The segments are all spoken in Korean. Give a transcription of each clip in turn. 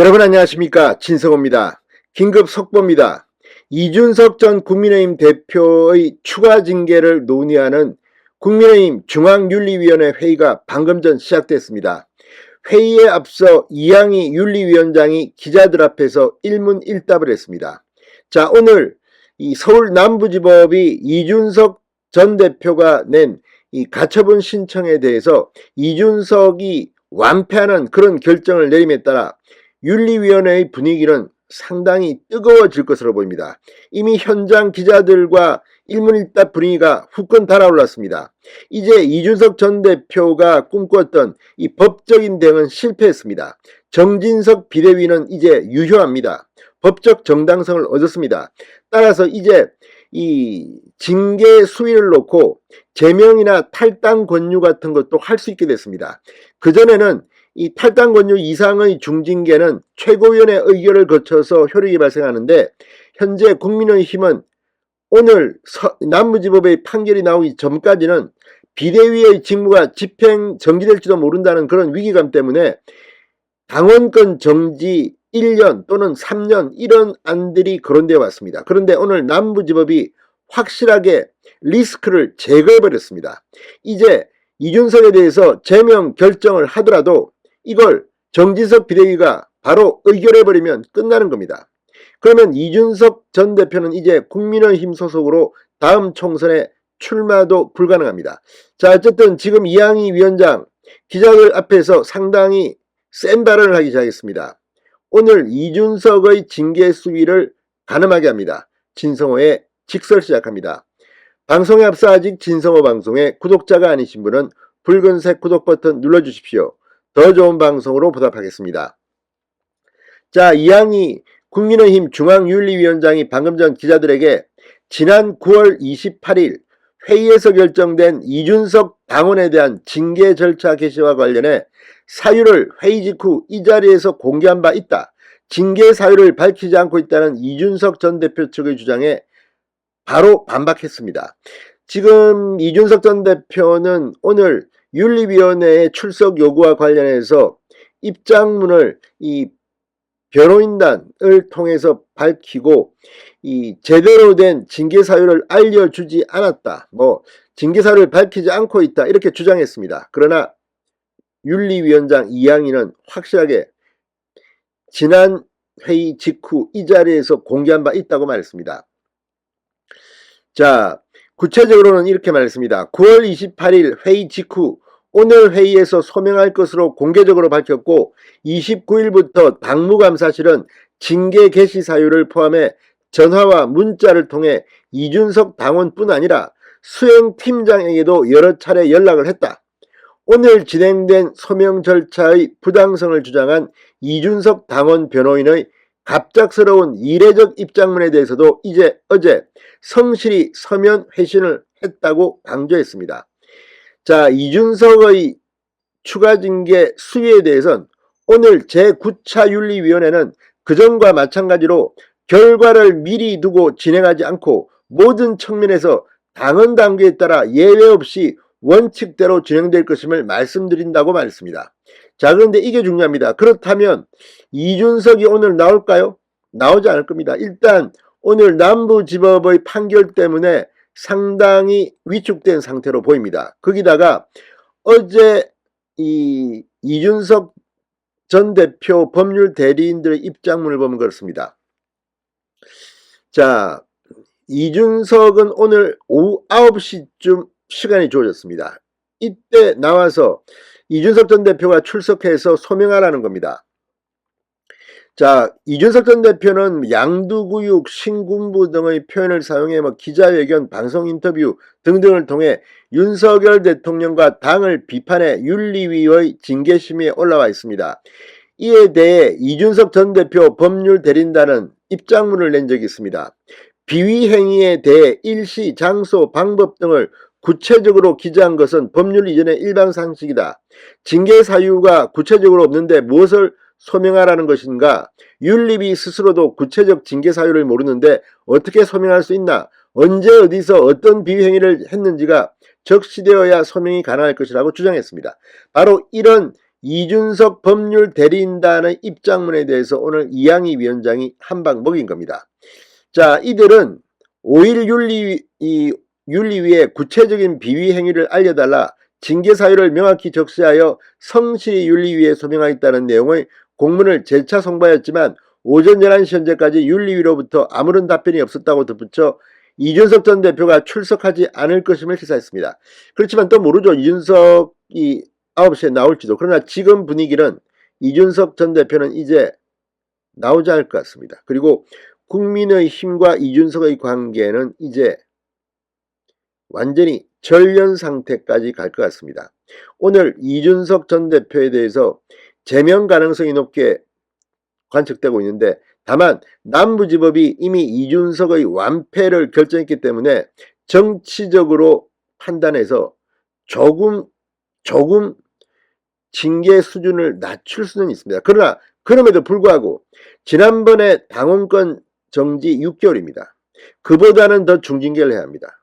여러분 안녕하십니까 진성호입니다. 긴급 속보입니다. 이준석 전 국민의힘 대표의 추가 징계를 논의하는 국민의힘 중앙윤리위원회 회의가 방금 전 시작됐습니다. 회의에 앞서 이양희 윤리위원장이 기자들 앞에서 일문일답을 했습니다. 자 오늘 이 서울 남부지법이 이준석 전 대표가 낸 이 가처분 신청에 대해서 이준석이 완패하는 그런 결정을 내림에 따라 윤리위원회의 분위기는 상당히 뜨거워질 것으로 보입니다. 이미 현장 기자들과 일문일답 분위기가 후끈 달아올랐습니다. 이제 이준석 전 대표가 꿈꿨던 이 법적인 대응은 실패했습니다. 정진석 비대위는 이제 유효합니다. 법적 정당성을 얻었습니다. 따라서 이제 이 징계 수위를 놓고 제명이나 탈당 권유 같은 것도 할 수 있게 됐습니다. 그전에는 이 탈당 권유 이상의 중징계는 최고위원회 의결을 거쳐서 효력이 발생하는데 현재 국민의힘은 오늘 서- 남부지법의 판결이 나오기 전까지는 비대위의 직무가 집행 정지될지도 모른다는 그런 위기감 때문에 당원권 정지 1년 또는 3년 이런 안들이 거론되어 왔습니다. 그런데 오늘 남부지법이 확실하게 리스크를 제거해 버렸습니다. 이제 이준석에 대해서 제명 결정을 하더라도 이걸 정진석 비대위가 바로 의결해 버리면 끝나는 겁니다. 그러면 이준석 전 대표는 이제 국민의힘 소속으로 다음 총선에 출마도 불가능합니다. 자, 어쨌든 지금 이양희 위원장 기자들 앞에서 상당히 센 발언을 하기 시작했습니다. 오늘 이준석의 징계 수위를 가늠하게 합니다. 진성호의 직설 시작합니다. 방송에 앞서 아직 진성호 방송에 구독자가 아니신 분은 붉은색 구독 버튼 눌러주십시오. 더 좋은 방송으로 보답하겠습니다. 자, 이양희 국민의힘 중앙윤리위원장이 방금 전 기자들에게 지난 9월 28일 회의에서 결정된 이준석 당원에 대한 징계 절차 개시와 관련해 사유를 회의 직후 이 자리에서 공개한 바 있다. 징계 사유를 밝히지 않고 있다는 이준석 전 대표 측의 주장에 바로 반박했습니다. 지금 이준석 전 대표는 오늘 윤리위원회의 출석 요구와 관련해서 입장문을 이 변호인단을 통해서 밝히고 이 제대로 된 징계 사유를 알려주지 않았다. 뭐 징계 사유를 밝히지 않고 있다. 이렇게 주장했습니다. 그러나 윤리위원장 이양희는 확실하게 지난 회의 직후 이 자리에서 공개한 바 있다고 말했습니다. 자, 구체적으로는 이렇게 말했습니다. 9월 28일 회의 직후 오늘 회의에서 소명할 것으로 공개적으로 밝혔고 29일부터 당무감사실은 징계 개시 사유를 포함해 전화와 문자를 통해 이준석 당원뿐 아니라 수행팀장에게도 여러 차례 연락을 했다. 오늘 진행된 소명 절차의 부당성을 주장한 이준석 당원 변호인의 갑작스러운 이례적 입장문에 대해서도 이제 어제 성실히 서면 회신을 했다고 강조했습니다. 자, 이준석의 추가 징계 수위에 대해서는 오늘 제9차 윤리위원회는 그전과 마찬가지로 결과를 미리 두고 진행하지 않고 모든 측면에서 당헌 단계에 따라 예외 없이 원칙대로 진행될 것임을 말씀드린다고 말했습니다. 자, 그런데 이게 중요합니다. 그렇다면 이준석이 오늘 나올까요? 나오지 않을 겁니다. 일단 오늘 남부지법의 판결 때문에 상당히 위축된 상태로 보입니다. 거기다가 어제 이 이준석 전 대표 법률 대리인들의 입장문을 보면 그렇습니다. 자, 이준석은 오늘 오후 9시쯤 시간이 주어졌습니다. 이때 나와서 이준석 전 대표가 출석해서 소명하라는 겁니다. 자, 이준석 전 대표는 양두구육, 신군부 등의 표현을 사용해 뭐 기자회견, 방송 인터뷰 등등을 통해 윤석열 대통령과 당을 비판해 윤리위의 징계심의에 올라와 있습니다. 이에 대해 이준석 전 대표 법률 대리인단은 입장문을 낸 적이 있습니다. 비위 행위에 대해 일시, 장소, 방법 등을 구체적으로 기재한 것은 법률 이전의 일반 상식이다. 징계 사유가 구체적으로 없는데 무엇을 소명하라는 것인가? 윤리비 스스로도 구체적 징계 사유를 모르는데 어떻게 소명할 수 있나? 언제 어디서 어떤 비위 행위를 했는지가 적시되어야 소명이 가능할 것이라고 주장했습니다. 바로 이런 이준석 법률 대리인단의 입장문에 대해서 오늘 이양희 위원장이 한방 먹인 겁니다. 자, 이들은 5일 윤리, 이 윤리 위에 구체적인 비위 행위를 알려달라 징계 사유를 명확히 적시하여 성실히 윤리위에 소명하겠다는 내용의 공문을 재차 송부하였지만 오전 11시 현재까지 윤리위로부터 아무런 답변이 없었다고 덧붙여 이준석 전 대표가 출석하지 않을 것임을 시사했습니다. 그렇지만 또 모르죠. 이준석이 9시에 나올지도. 그러나 지금 분위기는 이준석 전 대표는 이제 나오지 않을 것 같습니다. 그리고 국민의 힘과 이준석의 관계는 이제 완전히 절연 상태까지 갈 것 같습니다. 오늘 이준석 전 대표에 대해서 제명 가능성이 높게 관측되고 있는데 다만 남부지법이 이미 이준석의 완패를 결정했기 때문에 정치적으로 판단해서 조금 조금 징계 수준을 낮출 수는 있습니다. 그러나 그럼에도 불구하고 지난번에 당원권 정지 6개월입니다. 그보다는 더 중징계를 해야 합니다.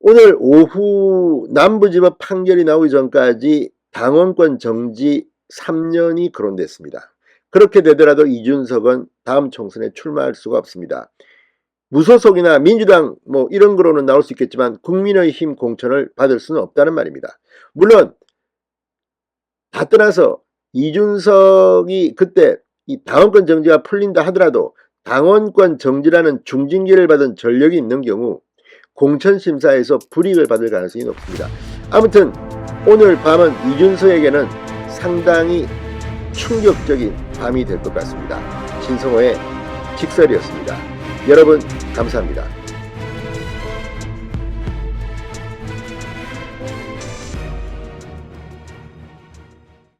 오늘 오후 남부지법 판결이 나오기 전까지 당원권 정지 3년이 거론됐습니다. 그렇게 되더라도 이준석은 다음 총선에 출마할 수가 없습니다. 무소속이나 민주당 뭐 이런 거로는 나올 수 있겠지만 국민의힘 공천을 받을 수는 없다는 말입니다. 물론 다 떠나서 이준석이 그때 이 당원권 정지가 풀린다 하더라도 당원권 정지라는 중징계를 받은 전력이 있는 경우 공천심사에서 불이익을 받을 가능성이 높습니다. 아무튼 오늘 밤은 이준석에게는 상당히 충격적인 밤이 될 것 같습니다. 신성호의 직설이었습니다. 여러분 감사합니다.